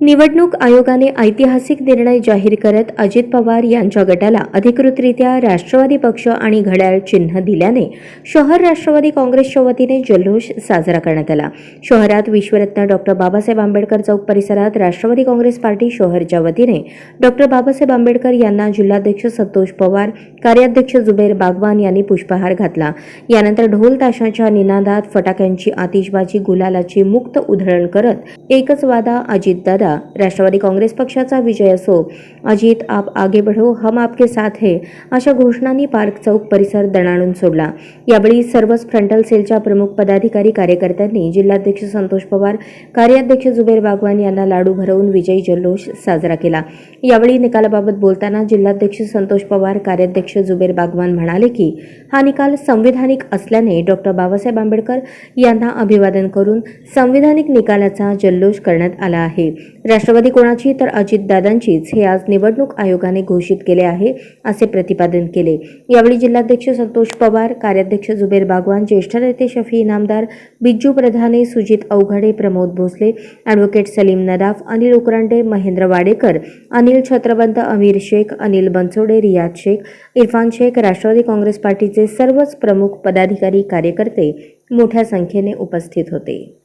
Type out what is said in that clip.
निवडणूक आयोगाने ऐतिहासिक निर्णय जाहीर करत अजित पवार यांच्या गटाला अधिकृतरित्या राष्ट्रवादी पक्ष आणि घड्याळ चिन्ह दिल्याने शहर राष्ट्रवादी काँग्रेसच्या वतीने जल्लोष साजरा करण्यात आला. शहरात विश्वरत्न डॉक्टर बाबासाहेब आंबेडकर चौक परिसरात राष्ट्रवादी काँग्रेस पार्टी शहरच्या वतीने डॉक्टर बाबासाहेब आंबेडकर यांना जिल्हाध्यक्ष संतोष पवार कार्याध्यक्ष जुबेर बागवान यांनी पुष्पहार घातला. यानंतर ढोल ताशाच्या निनादात फटाक्यांची आतिषबाजी गुलालाची मुक्त उधळण करत एकच वादा अजितदादा राष्ट्रवादी काँग्रेस पक्षाचा विजय असो अजित आप आगे बढ़ो हम आपके साथ है अशा घोषणांनी पार्क चौक परिसर दणाणून सोडला. यावेळी सर्वच फ्रंटल सेलच्या प्रमुख पदाधिकारी कार्यकर्त्यांनी जिल्हाध्यक्ष संतोष पवार कार्याध्यक्ष जुबेर बागवान यांना लाडू भरवून विजयी जल्लोष साजरा केला. यावेळी निकालाबाबत बोलताना जिल्हाध्यक्ष संतोष पवार कार्याध्यक्ष जुबेर बागवान म्हणाले की हा निकाल संविधानिक असल्याने डॉक्टर बाबासाहेब आंबेडकर यांना अभिवादन करून संविधानिक निकालाचा जल्लोष करण्यात आला आहे. राष्ट्रवादी कोणाची तर अजितदादांचीच हे आज निवडणूक आयोगाने घोषित केले आहे असे प्रतिपादन केले. यावेळी जिल्हाध्यक्ष संतोष पवार कार्याध्यक्ष जुबेर बागवान ज्येष्ठ नेते शफी इनामदार बिज्जू प्रधाने सुजित अवघडे प्रमोद भोसले ॲडव्होकेट सलीम नदाफ अनिल उकरांडे महेंद्र वाडेकर अनिल छत्रबंत अमीर शेख अनिल बनसोडे रियाज शेख इरफान शेख राष्ट्रवादी काँग्रेस पार्टीचे सर्वच प्रमुख पदाधिकारी कार्यकर्ते मोठ्या संख्येने उपस्थित होते.